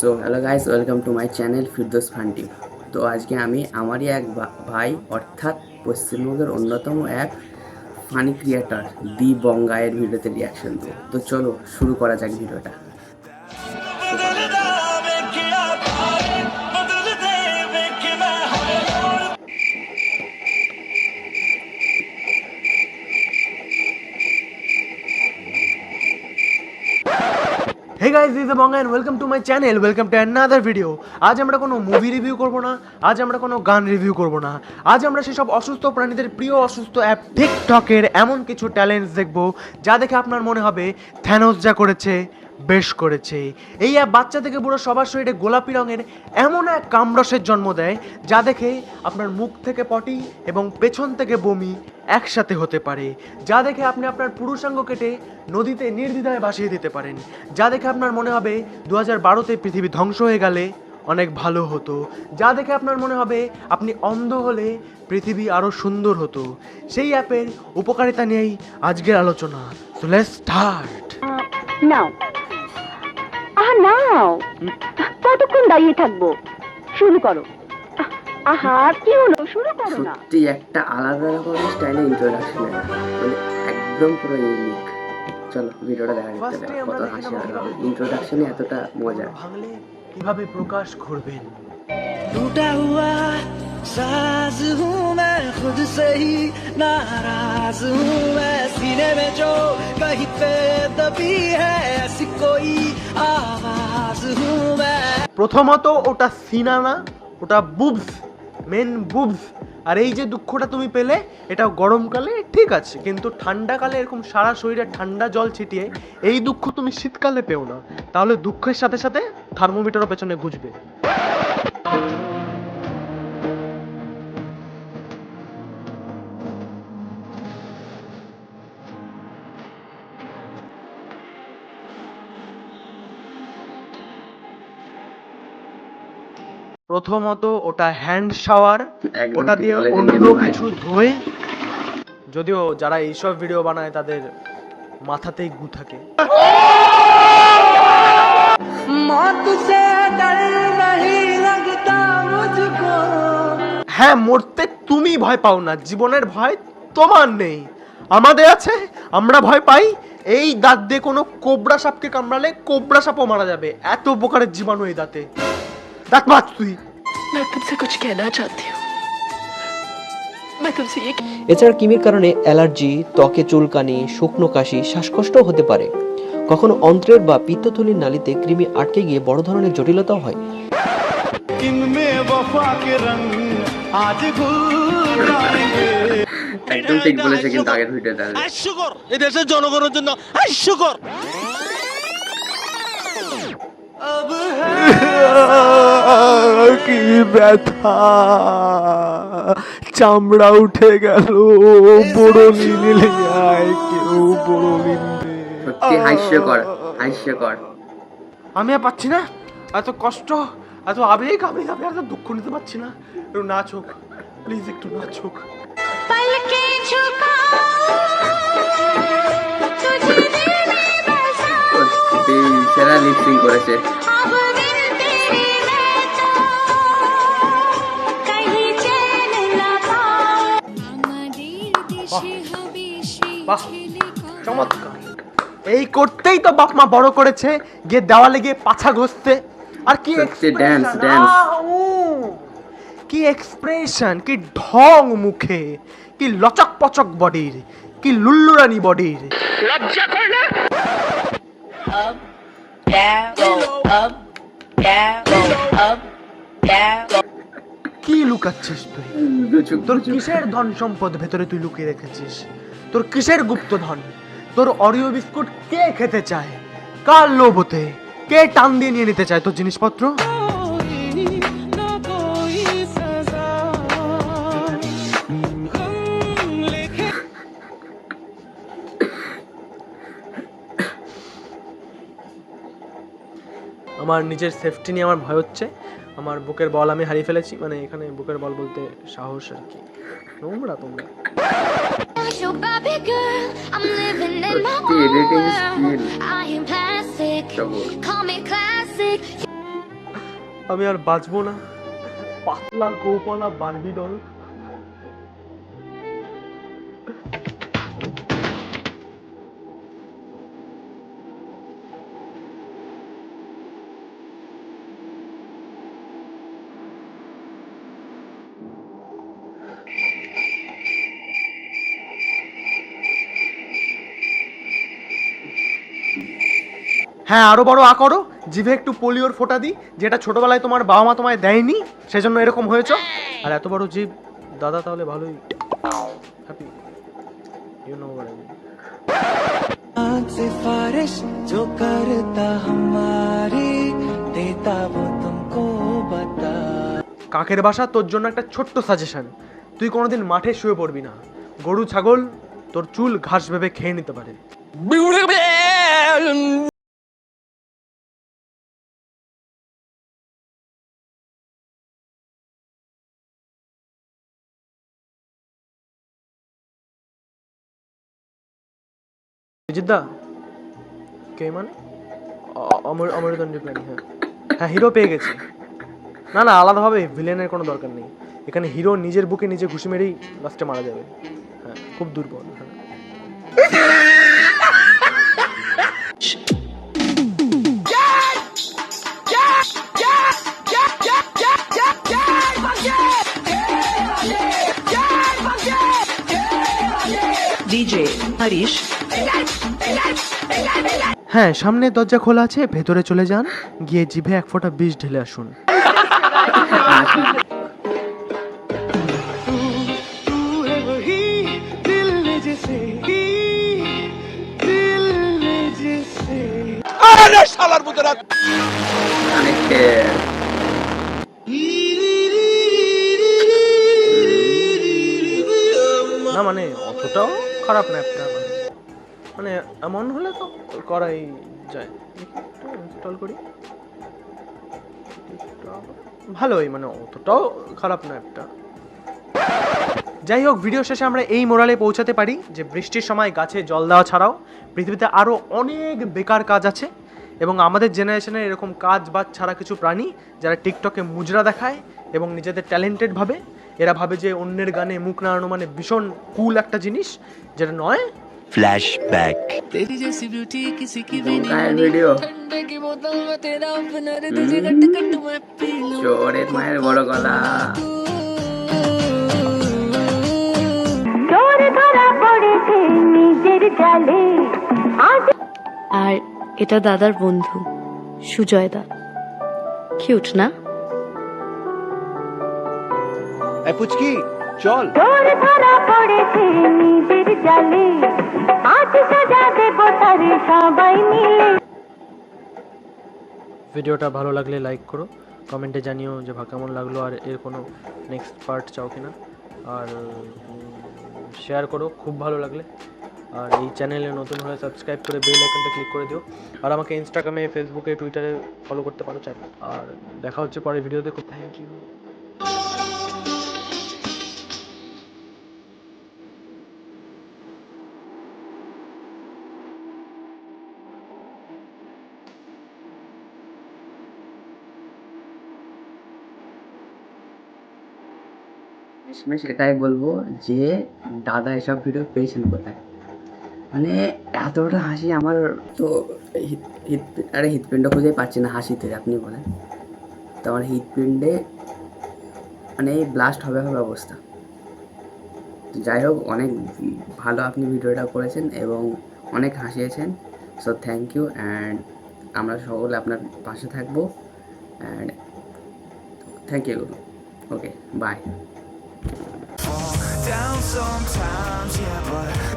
So hello guys welcome to my channel Firdous ফান্টি তো আজকে আমি আমারই এক ভাই, অর্থাৎ পশ্চিমবঙ্গের অন্যতম এক ফানি ক্রিয়েটার দি বঙ্গায়ের ভিডিওতে রিয়াকশন দেবো। তো চলো, শুরু করা যাক ভিডিওটা hey guys this বঙ্গা and welcome to my channel welcome to another video আজ আমরা কোনো মুভি রিভিউ করব না। আজ আমরা কোনো গান রিভিউ করব না। আজ আমরা সেসব অসুস্থ প্রাণীদের প্রিয় অসুস্থ অ্যাপ টিকটকের এমন কিছু ট্যালেন্টস দেখব, যা দেখে আপনার মনে হবে থ্যানোস যা করেছে বেশ করেছে। এই অ্যাপ বাচ্চা থেকে বুড়ো সবার শরীরে গোলাপি রঙের এমন এক কামরসের জন্ম দেয়, যা দেখে আপনার মুখ থেকে পটি এবং পেছন থেকে বমি একসাথে হতে পারে। যা দেখে আপনি আপনার পুরুষাঙ্গ কেটে নদীতে নির্দ্বিধায় ভাসিয়ে দিতে পারেন। যা দেখে আপনার মনে হবে দু হাজার বারোতে পৃথিবী ধ্বংস হয়ে গেলে অনেক ভালো হতো। যা দেখে আপনার মনে হবে আপনি অন্ধ হলে পৃথিবী আরও সুন্দর হতো। সেই অ্যাপের উপকারিতা নিয়েই আজকের আলোচনা। সো স্টার্ট নাও আহা নাও। কতক্ষণ দাঁড়িয়ে থাকব? শুরু করো। আহা কি হলো? শুরু করো না। সত্যি একটা আলাদা রকম স্টাইলে ইন্ট্রোডাকশন মানে একদম পুরো ইউনিক চলো ভিডিওটা দেখা যাচ্ছে কত হাসি আর ইন্ট্রোডাকশনে এতটা মজা। ভাঙলে কীভাবে প্রকাশ করবেন? দুটা হুয়া साज हूँ मैं खुद से ही नाराज हूँ मैं सीने में जो कहीं पे दबी है ऐसी कोई आवाज हूँ मैं প্রথমত ওটা সিনা না ওটা বুবস মেন বুবস আর এই যে দুঃখটা তুমি পেলে এটা গরমকালে ঠিক আছে কিন্তু ঠান্ডাকালে এরকম সারা শরীরে ঠান্ডা জল ছিটিয়ে এই দুঃখ তুমি শীতকালে পেও না তাহলে দুঃখের সাথে সাথে থার্মোমিটারও পেছনে ঘুষবে প্রথমত ওটা হ্যান্ড শাওয়ার ওটা দিয়ে অন্য কিছু ধুয়ে যদিও যারা এইসব ভিডিও বানায় তাদের মাথাতেই গু থাকে। হ্যাঁ মরতে তুমি ভয় পাও না জীবনের ভয় তোমার নেই। আমাদের আছে আমরা ভয় পাই এই দাঁত দিয়ে কোনো কোবরা সাপকে কামড়ালে কোবরা সাপও মারা যাবে। এত প্রকারের জীবাণু এই দাঁতে। দাঁত মাছ তুই मैं तुमसे कुछ कहना चाहती हूँ मैं तुमसे ये এছাড়া কিমির কারণে অ্যালার্জি ত্বকে চুলকানি শুকনো কাশি শ্বাসকষ্ট হতে পারে কখনো অন্ত্রের বা পিত্তথলির নালীতে কৃমি আটকে গিয়ে বড় ধরনের জটিলতাও হয় इनमें वफा के रंग आज घुल जाएंगे একদম ঠিক বলেছে কিন্তু আগের ভিডিওটা হাস্যকর এই দেশের জনগণের জন্য হাস্যকর কি ব্যথা? চামড়া উঠে গেল বড় নিলে কেউ বড় নিন্দে সত্যি হাস্যকর হাস্যকর আমি আর পাচ্ছি না। এত কষ্ট এত আবেগ আমি আমি আর দুঃখ নিতে পারছি না। একটু নাচুক প্লিজ একটু নাচুক পলকে সেরা লিপসিং করেছে। বাহ চমৎকার। এই করতেই তো বাপ মা বড় করেছে গিয়ে দেওয়ালে গিয়ে পাছা ঘষতে। আর কি! কি এক্সপ্রেশন কি ঢং মুখে কি লচক পচক বডির কি লুল্লুরানি বডির। কি লুকাচ্ছিস তুই? তোর কিসের ধন সম্পদ ভেতরে তুই লুকিয়ে রেখেছিস? তোর কিসের গুপ্ত ধন? তোর অরিও বিস্কুট কে খেতে চায়? কার লোভতে কে টান দিয়ে নিয়ে নিতে চায় তোর জিনিসপত্র? আমার নিজের সেফটি নিয়ে আমার ভয় হচ্ছে। আমার বুকের বল আমি হারিয়ে ফেলেছি। মানে এখানে বুকের বল বলতে সাহস আর কি। নোংরা তোমরা। সত্যি own world. I am plastic. Call me classic. আমি আর বাঁচবো না পাতলা গোপালা বার্বি ডল হ্যাঁ আরো বড় আ করো জিভে একটু পোলিওর ফোঁটা দিই যেটা ছোটবেলায় তোমার বাবা মা তোমায় দেয়নি সেজন্য এরকম হয়েছ আর এত বড় জিভ দাদা তাহলে ভালোই হ্যাপি ইউ নো सिफारिश जो करता हमारी देता वो तुमको बता কাকের বাসা তোর জন্য একটা ছোট্ট সাজেশন তুই কোনোদিন মাঠে শুয়ে পড়বি না গরু ছাগল তোর চুল ঘাস ভেবে খেয়ে নিতে পারে বিজিতদা কে মানে? অমর অমরদণ্ডী প্রাণী হ্যাঁ। হ্যাঁ হিরো পেয়ে গেছি। না না, আলাদাভাবে ভিলেনের কোনো দরকার নেই। এখানে হিরো নিজের বুকে নিজে ঘুষি মেরেই লাস্টে মারা যাবে। হ্যাঁ খুব দুর্বল হ্যাঁ। DJ Harish. হ্যাঁ সামনে দরজা খোলা আছে ভেতরে চলে যান। গিয়ে জিভে এক ফোঁটা বিষ ঢেলে আসুন। না মানে অতটাও খারাপ না একটা। মানে মানে এমন হলে তো করাই যায়। ইনস্টল করি। ভালোই মানে অতটাও খারাপ না একটা। যাই হোক ভিডিও শেষে আমরা এই মোরালে পৌঁছাতে পারি যে বৃষ্টির সময় গাছে জল দেওয়া ছাড়াও পৃথিবীতে আরও অনেক বেকার কাজ আছে এবং আমাদের জেনারেশনের এরকম কাজ বাজ ছাড়া কিছু প্রাণী যারা টিকটকে মুজরা দেখায় এবং নিজেদের ট্যালেন্টেড ভাবে, এরা ভাবে যে অন্যের গানে মুখ নাড়ানো মানে ভীষণ কুল একটা জিনিস, যেটা নয় Flashback. तेरी जैसी ब्यूटी किसी की भी नहीं গায়ের बनी ভিডিও ठंडे की बोतल में तेरा ओपनर तुझे कट कट मैं पी लूं চোরের মায়ের বড় গলা চোর ধরা পড়েছে নিজের জালে আজ আর এটা দাদার বন্ধু সুজয় দা কিউট না পুচকি চল। চোর ধরা পড়েছে নিজের জালে। আজ সাজা দেব তার সবাই মিলে। ভিডিওটা ভালো লাগলে লাইক করো কমেন্টে জানিও যে ভা কেমন লাগল আর এর কোনো নেক্সট পার্ট চাও কিনা। আর শেয়ার করো খুব ভালো লাগলে। আর এই চ্যানেলে নতুন হলে সাবস্ক্রাইব করে বেল আইকনটা ক্লিক করে দিও। আর আমাকে ইনস্টাগ্রামে ফেসবুকে টুইটারে ফলো করতে পারো চাই আর দেখা হচ্ছে পরের ভিডিওতে খুব থ্যাংক ইউ শেষমেশ এটাই বলব যে দাদা এসব ভিডিও পেয়েছেন কোথায়? মানে এতটা হাসি আমার তো হিত হিত আরে হৃৎপিণ্ড খুঁজে পাচ্ছি না হাসিতে, আপনি বলেন। তো আমার হৃৎপিণ্ডে মানে ব্লাস্ট হবে হবে অবস্থা। যাই হোক, অনেক ভালো আপনি ভিডিওটা করেছেন এবং অনেক হাসিয়েছেন। সো থ্যাংক ইউ অ্যান্ড আমরা সকলে আপনার পাশে থাকব। And thank you okay bye sometimes, yeah, but